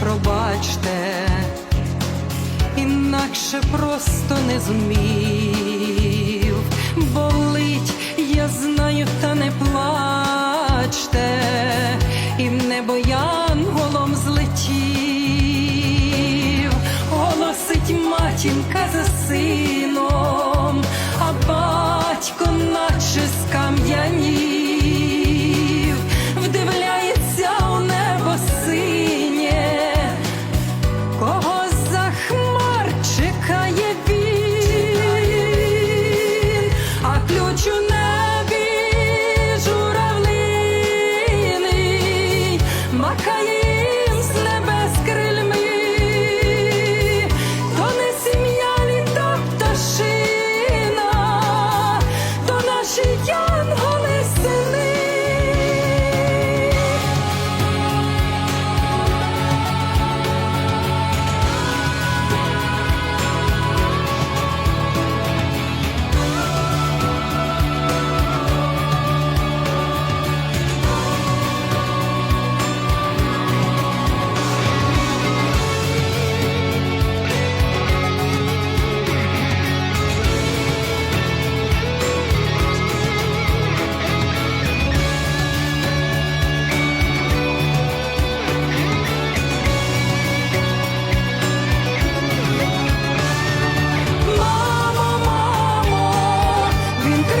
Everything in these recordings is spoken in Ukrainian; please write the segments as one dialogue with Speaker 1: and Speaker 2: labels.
Speaker 1: Пробачте, інакше просто не зумів. Болить, я знаю, та не плачте, і небо янголом злетів, голосить матінка за.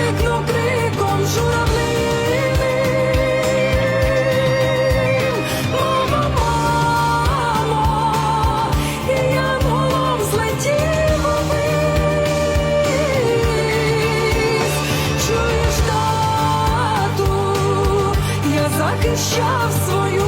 Speaker 1: крикнув криком журавлиним. І я голов злетів увись. Чуєш, тату, я захищав свою.